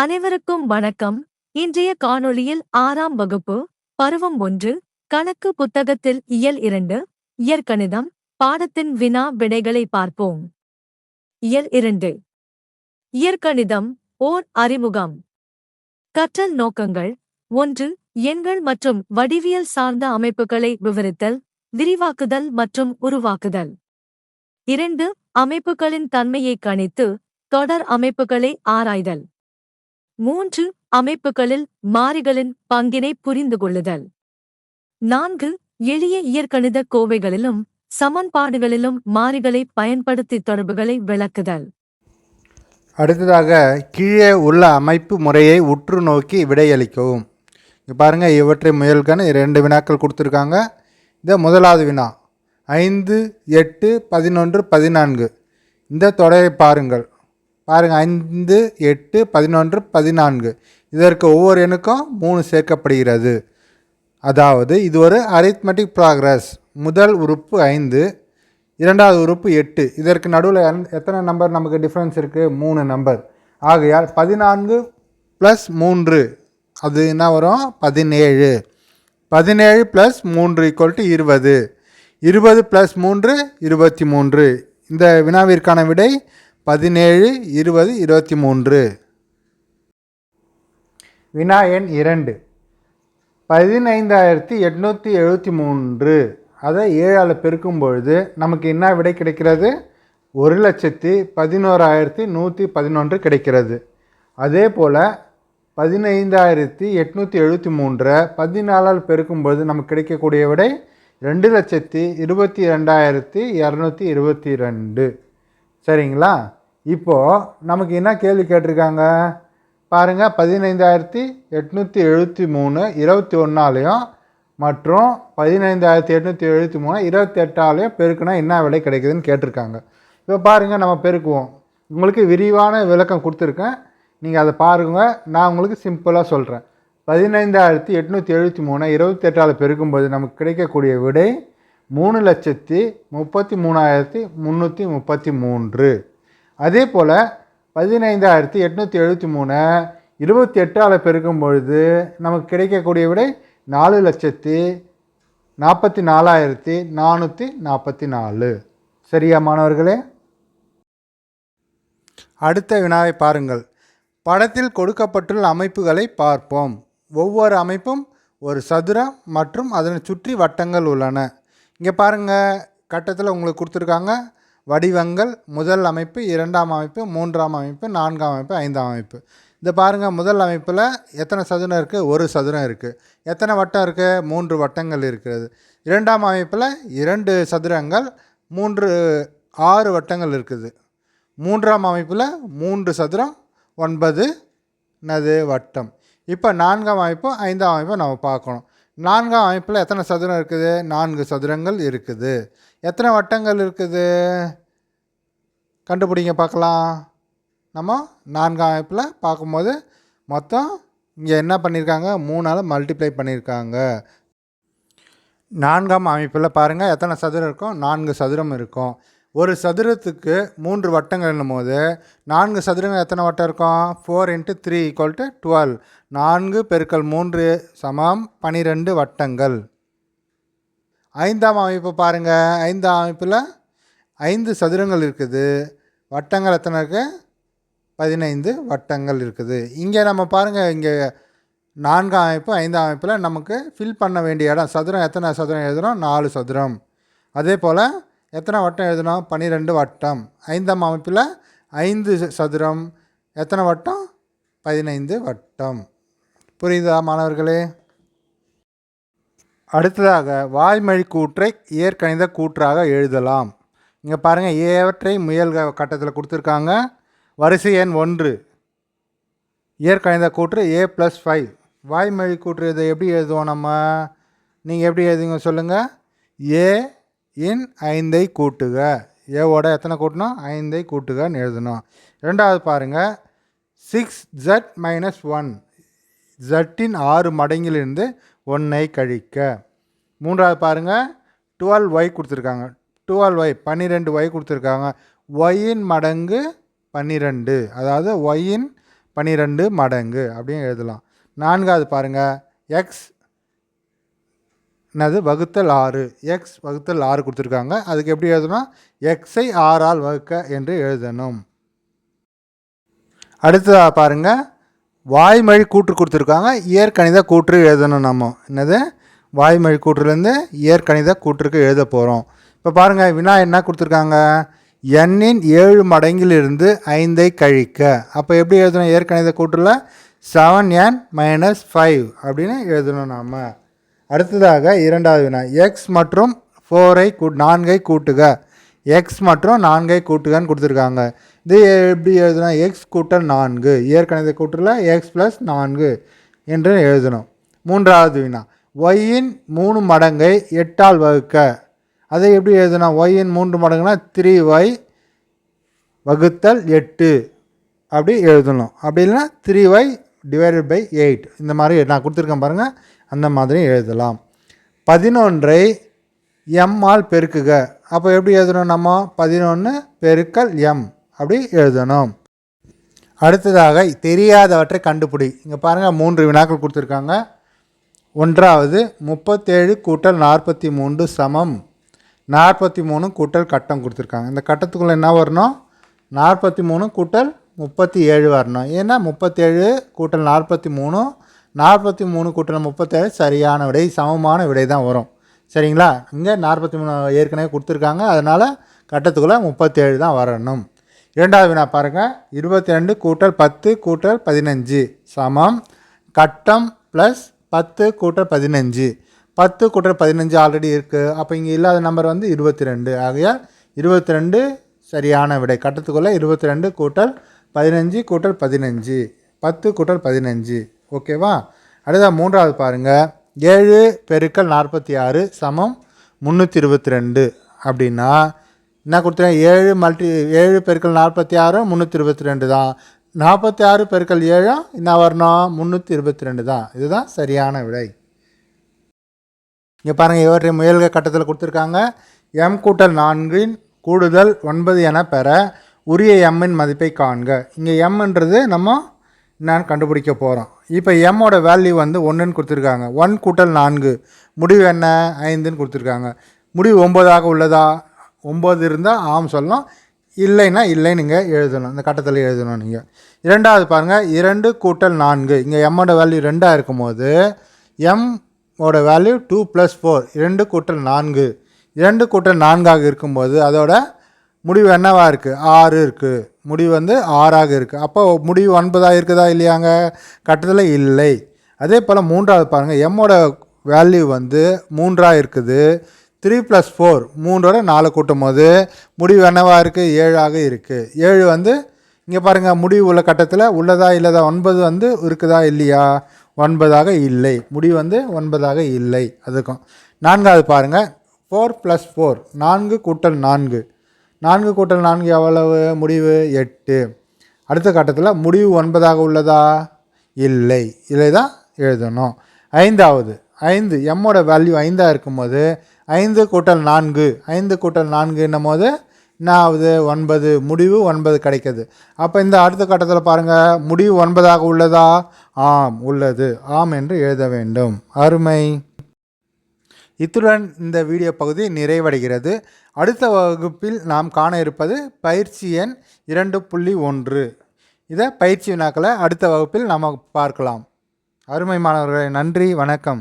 அனைவருக்கும் வணக்கம். இன்றைய காணொளியில் ஆறாம் வகுப்பு பருவம் ஒன்று கணக்கு புத்தகத்தில் இயல் இரண்டு இயற்கணிதம் பாடத்தின் வினா விடைகளை பார்ப்போம். இயல் இரண்டு. இயற்கணிதம் ஓர் அறிமுகம். கற்றல் நோக்கங்கள். ஒன்று எண்கள் மற்றும் வடிவியல் சார்ந்த அமைப்புகளை விவரித்தல் விரிவாக்குதல் மற்றும் உருவாக்குதல். இரண்டு அமைப்புகளின் தன்மையை கணித்து தொடர் அமைப்புகளை ஆராய்தல். மூன்று அமைப்புகளில் மாறிகளின் பங்கினை புரிந்து கொள்ளுதல் நான்கு எளிய இயற்கணித கோவைகளிலும் சமன்பாடுகளிலும் மாறிகளை பயன்படுத்தி தொடர்புகளை விளக்குதல். அடுத்ததாக கீழே உள்ள அமைப்பு முறையை உற்று நோக்கி விடையளிக்கவும். இங்கே பாருங்கள் இவற்றை முயல்கன்னு ரெண்டு வினாக்கள் கொடுத்துருக்காங்க. இந்த முதலாவது வினா ஐந்து எட்டு பதினொன்று பதினான்கு. இந்த தொடரை பாருங்கள். பாருங்கள் ஐந்து எட்டு பதினொன்று பதினான்கு. இதற்கு ஒவ்வொரு எண்ணுக்கும் மூணு சேர்க்கப்படுகிறது. அதாவது இது ஒரு அரித்மெட்டிக் ப்ராக்ரஸ் முதல் உறுப்பு ஐந்து இரண்டாவது உறுப்பு எட்டு. இதற்கு நடுவில் எத்தனை நம்பர் நமக்கு டிஃப்ரென்ஸ் இருக்குது மூணு நம்பர் ஆகையால் பதினான்கு ப்ளஸ் மூன்று அது என்ன வரும்? பதினேழு. பதினேழு ப்ளஸ் மூன்று ஈக்குவல் டு இருபது. இருபது ப்ளஸ் மூன்று இருபத்தி மூன்று. இந்த வினாவிற்கான விடை பதினேழு இருபது இருபத்தி மூன்று வினா எண் இரண்டு. பதினைந்தாயிரத்தி எட்நூற்றி எழுபத்தி மூன்று. அதை ஏழால் பெருக்கும் பொழுது நமக்கு என்ன விடை கிடைக்கிறது? ஒரு லட்சத்தி பதினோராயிரத்தி நூற்றி பதினொன்று கிடைக்கிறது. அதே போல் பதினைந்தாயிரத்தி எட்நூற்றி எழுபத்தி மூன்றை பதினாலால் பெருக்கும்பொழுது நமக்கு கிடைக்கக்கூடிய விடை ரெண்டு லட்சத்தி இருபத்தி ரெண்டாயிரத்தி இரநூத்தி இருபத்தி ரெண்டு. சரிங்களா? இப்போது நமக்கு என்ன கேள்வி கேட்டிருக்காங்க? பாருங்கள் பதினைந்தாயிரத்தி எட்நூற்றி எழுபத்தி மூணு இருபத்தி ஒன்றாலையும் மற்றும் பதினைந்தாயிரத்தி எட்நூற்றி எழுபத்தி மூணு இருபத்தி எட்டாலையும் பெருக்குனா என்ன விலை கிடைக்குதுன்னு கேட்டிருக்காங்க. இப்போ பாருங்கள் நம்ம பெருக்குவோம். உங்களுக்கு விரிவான விளக்கம் கொடுத்துருக்கேன். நீங்கள் அதை பாருங்கள் நான் உங்களுக்கு சிம்பிளாக சொல்கிறேன் பதினைந்தாயிரத்தி எட்நூற்றி எழுபத்தி மூணு இருபத்தி எட்டால் பெருக்கும்போது நமக்கு கிடைக்கக்கூடிய விடை மூணு லட்சத்தி முப்பத்தி மூணாயிரத்தி முந்நூற்றி முப்பத்தி மூன்று. அதே போல் பதினைந்தாயிரத்தி எட்நூற்றி எழுபத்தி மூணு இருபத்தி எட்டால் பெருக்கும் பொழுது நமக்கு கிடைக்கக்கூடிய விடை நாலு லட்சத்தி நாற்பத்தி நாலாயிரத்தி நானூற்றி நாற்பத்தி நாலு. சரியா மாணவர்களே? அடுத்த வினாவை பாருங்கள். படத்தில் கொடுக்கப்பட்டுள்ள அமைப்புகளை பார்ப்போம். ஒவ்வொரு அமைப்பும் ஒரு சதுரம் மற்றும் அதனை சுற்றி வட்டங்கள் உள்ளன. இங்கே பாருங்கள் கட்டத்தில் உங்களுக்கு கொடுத்துருக்காங்க. வடிவங்கள் முதல் அமைப்பு இரண்டாம் அமைப்பு மூன்றாம் அமைப்பு நான்காம் அமைப்பு ஐந்தாம் அமைப்பு. இந்த பாருங்கள் முதல் அமைப்பில் எத்தனை சதுரம் இருக்குது ஒரு சதுரம் இருக்குது எத்தனை வட்டம் இருக்குது மூன்று வட்டங்கள் இருக்கிறது. இரண்டாம் அமைப்பில் இரண்டு சதுரங்கள் மூன்று ஆறு வட்டங்கள் இருக்குது. மூன்றாம் அமைப்பில் மூன்று சதுரம் ஒன்பது நது வட்டம். இப்போ நான்காம் அமைப்பு ஐந்தாம் அமைப்பும் நம்ம பார்க்கணும். நான்காம் அமைப்பில் எத்தனை சதுரம் இருக்குது? நான்கு சதுரங்கள் இருக்குது. எத்தனை வட்டங்கள் இருக்குது? கண்டுபிடிங்க பார்க்கலாம். நம்ம நான்காம் அமைப்பில் பார்க்கும்போது மொத்தம் இங்கே என்ன பண்ணியிருக்காங்க? மூணால் மல்டிப்ளை பண்ணியிருக்காங்க. நான்காம் அமைப்பில் பாருங்கள் எத்தனை சதுரம் இருக்கும் நான்கு சதுரம் இருக்கும். ஒரு சதுரத்துக்கு மூன்று வட்டங்கள்னும் போது நான்கு சதுரங்கள் எத்தனை வட்டம் இருக்கும்? Four into three equal to twelve நான்கு பெருக்கல் மூன்று சமம் பனிரெண்டு வட்டங்கள். ஐந்தாம் அமைப்பு பாருங்கள் ஐந்தாம் அமைப்பில் ஐந்து சதுரங்கள் இருக்குது. வட்டங்கள் எத்தனை இருக்குது பதினைந்து வட்டங்கள் இருக்குது. இங்கே நம்ம பாருங்கள் இங்கே நான்காம் அமைப்பு ஐந்தாம் அமைப்பில் நமக்கு ஃபில் பண்ண வேண்டிய இடம் சதுரம் எத்தனை சதுரம் எழுதுகிறோம் நாலு சதுரம். அதே போல் எத்தனை வட்டம் எழுதணும் பன்னிரெண்டு வட்டம். ஐந்தாம் அமைப்பில் ஐந்து சதுரம். எத்தனை வட்டம்? பதினைந்து வட்டம். புரியுதா மாணவர்களே? அடுத்ததாக வாய்மொழி கூற்றை இயற்கணித கூற்றாக எழுதலாம். இங்கே பாருங்கள் ஏவற்றை முயல் கட்டத்தில் கொடுத்துருக்காங்க. வரிசை எண் ஒன்று. இயற்கணித கூற்று ஏ ப்ளஸ் ஃபைவ் வாய்மொழி கூற்று இதை எப்படி எழுதுவோம் நம்ம? நீங்கள் எப்படி எழுதுங்க சொல்லுங்கள் ஏ இன் ஐந்தை கூட்டுக. ஏவோட எத்தனை கூட்டணும் ஐந்தை கூட்டுகன்னு எழுதணும். ரெண்டாவது பாருங்கள் சிக்ஸ் ஜட் மைனஸ் ஒன் ஜட்டின் ஆறு மடங்கிலிருந்து ஒன்றை கழிக்க. மூன்றாவது பாருங்கள் டுவெல் ஒய் கொடுத்துருக்காங்க. டுவெல் ஒய் பன்னிரெண்டு ஒய் கொடுத்துருக்காங்க. ஒய்யின் மடங்கு பன்னிரெண்டு. அதாவது ஒய்யின் பன்னிரெண்டு மடங்கு. அப்படின்னு எழுதலாம். நான்காவது பாருங்கள் எக்ஸ் என்னது? வகுத்தல் ஆறு. எக்ஸ் வகுத்தல் ஆறு கொடுத்துருக்காங்க. அதுக்கு எப்படி எழுதணும்? எக்ஸை ஆறால் வகுக்க என்று எழுதணும். அடுத்ததாக பாருங்கள் வாய்மொழி கூற்று கொடுத்துருக்காங்க. இயற்கணித கூற்று எழுதணும் நம்ம. என்னது? வாய்மொழி கூற்றுலேருந்து இயற்கணித கூற்றுக்கு எழுத போகிறோம் இப்போ பாருங்கள் வினா என்ன கொடுத்துருக்காங்க? எண்ணின் ஏழு மடங்கிலிருந்து ஐந்தை கழிக்க. அப்போ எப்படி எழுதணும்? இயற்கணித கூற்றில் செவன் என் மைனஸ் ஃபைவ் அப்படின்னு எழுதணும் நாம். அடுத்ததாக இரண்டாவது வினா. எக்ஸ் மற்றும் ஃபோரை கூ நான்கை கூட்டுக. எக்ஸ் மற்றும் நான்கை கூட்டுகன்னு கொடுத்துருக்காங்க. இது எப்படி எழுதணும் எக்ஸ் கூட்டல் நான்கு. இயற்கணித கூட்டல எக்ஸ் ப்ளஸ் நான்கு என்று எழுதணும். மூன்றாவது வினா. ஒய்யின் மூணு மடங்கை எட்டால் வகுக்க. அதை எப்படி எழுதணும் ஒய்யின் மூன்று மடங்குனா த்ரீ ஒய் வகுத்தல் எட்டு. அப்படி எழுதணும். அப்படி இல்லைன்னா three Y divided by eight இந்த மாதிரி நான் கொடுத்துருக்கேன் பாருங்கள் அந்த மாதிரி எழுதலாம். பதினொன்றை எம்மால் பெருக்குக. அப்போ எப்படி எழுதணும் நம்ம? பதினொன்று பெருக்கல் எம் அப்படி எழுதணும். அடுத்ததாக தெரியாதவற்றை கண்டுபிடி. இங்கே பாருங்கள் மூன்று வினாக்கள் கொடுத்துருக்காங்க. ஒன்றாவது முப்பத்தேழு கூட்டல் நாற்பத்தி மூன்று சமம். நாற்பத்தி மூணு கூட்டல் கட்டம் கொடுத்துருக்காங்க. இந்த கட்டத்துக்குள்ளே என்ன வரணும்? நாற்பத்தி மூணு கூட்டல் முப்பத்தி ஏழு வரணும். ஏன்னா முப்பத்தேழு கூட்டல் நாற்பத்தி மூணு நாற்பத்தி மூணு கூட்டல் முப்பத்தேழு சரியான விடை சமமான விடை தான் வரும். சரிங்களா? இங்கே நாற்பத்தி மூணு ஏற்கனவே கொடுத்துருக்காங்க. அதனால் கட்டத்துக்குள்ளே முப்பத்தேழு தான் வரணும். இரண்டாவது வினா பாருங்கள் இருபத்தி ரெண்டு கூட்டல் பத்து கூட்டல் பதினஞ்சு. சமம். கட்டம் ப்ளஸ் பத்து கூட்டல் பதினஞ்சு. பத்து கூட்டல் பதினஞ்சு ஆல்ரெடி இருக்குது அப்போ இங்கே இல்லாத நம்பர் வந்து இருபத்தி ரெண்டு. ஆகையால் இருபத்தி ரெண்டு சரியான விடை. கட்டத்துக்குள்ளே இருபத்தி ரெண்டு கூட்டல் பதினஞ்சு கூட்டல் பதினஞ்சு. பத்து கூட்டல் பதினஞ்சு. ஓகேவா? அடுத்த மூன்றாவது பாருங்கள் ஏழு பெருக்கல் நாற்பத்தி ஆறு சமம் முந்நூற்றி இருபத்தி ரெண்டு அப்படின்னா என்ன கொடுத்துருக்கேன் ஏழு மல்டி ஏழு பெருக்கல் நாற்பத்தி ஆறு முந்நூற்றி இருபத்தி ரெண்டு தான். நாற்பத்தி ஆறு பெருக்கல் ஏழும் என்ன வரணும் முந்நூற்றி இருபத்தி ரெண்டு தான். இதுதான் சரியான விடை. இங்கே பாருங்கள் இவற்றை முயல்க கட்டத்தில் கொடுத்துருக்காங்க. எம் கூட்டல் நான்கின் கூடுதல் ஒன்பது என பெற உரிய எம்மின் மதிப்பை காண்க. இங்கே எம்ன்றது நம்ம என்னன்னு கண்டுபிடிக்க போகிறோம் இப்போ எம்மோட வேல்யூ வந்து ஒன்றுன்னு கொடுத்துருக்காங்க. ஒன் கூட்டல் நான்கு. முடிவு என்ன? ஐந்துன்னு கொடுத்துருக்காங்க. முடிவு ஒம்பதாக உள்ளதா? ஒம்பது இருந்தால் ஆம் சொல்லலாம் இல்லைன்னா இல்லைன்னு நீங்கள் எழுதணும். இந்த கட்டத்தில் எழுதணும் நீங்கள் இரண்டாவது பாருங்கள் இரண்டு கூட்டல் நான்கு. இங்கே எம்மோட வேல்யூ ரெண்டாக இருக்கும்போது எம் ஓட வேல்யூ டூ ப்ளஸ் ஃபோர் இரண்டு கூட்டல் நான்கு. இரண்டு கூட்டல் நான்காக இருக்கும்போது அதோட முடிவு என்னவாக இருக்குது ஆறு இருக்குது முடிவு வந்து ஆறாக இருக்குது அப்போ முடிவு ஒன்பதாக இருக்குதா இல்லையாங்க? கட்டத்தில் இல்லை. அதே போல் மூன்றாவது பாருங்கள் எம்மோட வேல்யூ வந்து மூன்றாக இருக்குது. த்ரீ ப்ளஸ் ஃபோர் மூன்றோட நாலு கூட்டும் போது முடிவு என்னவாக இருக்குது ஏழாக இருக்குது ஏழு வந்து இங்கே பாருங்கள் முடிவு உள்ள கட்டத்தில் உள்ளதா இல்லதா ஒன்பது வந்து இருக்குதா இல்லையா? ஒன்பதாக இல்லை. முடிவு வந்து ஒன்பதாக இல்லை. அதுக்கும். நான்காவது பாருங்கள் ஃபோர் ப்ளஸ் ஃபோர் நான்கு கூட்டல் நான்கு. நான்கு கூட்டல் நான்கு எவ்வளவு? முடிவு எட்டு. அடுத்த கட்டத்தில் முடிவு ஒன்பதாக உள்ளதா? இல்லை. இல்லை தான் எழுதணும். ஐந்தாவது. ஐந்து. எம்மோட வேல்யூ ஐந்தாக இருக்கும்போது ஐந்து கூட்டல் நான்கு. ஐந்து கூட்டல் நான்குன்னும் போது என்ன ஆகுது ஒன்பது. முடிவு ஒன்பது கிடைக்கிது. அப்போ இந்த அடுத்த கட்டத்தில் பாருங்கள் முடிவு ஒன்பதாக உள்ளதா? ஆம். உள்ளது. ஆம் என்று எழுத வேண்டும். அருமை. இத்துடன் இந்த வீடியோ பகுதி நிறைவடைகிறது. அடுத்த வகுப்பில் நாம் காண இருப்பது பயிற்சி எண் இரண்டு புள்ளி ஒன்று. இதை பயிற்சி வினாக்களை அடுத்த வகுப்பில் நாம் பார்க்கலாம். அருமை மாணவர்களே நன்றி வணக்கம்.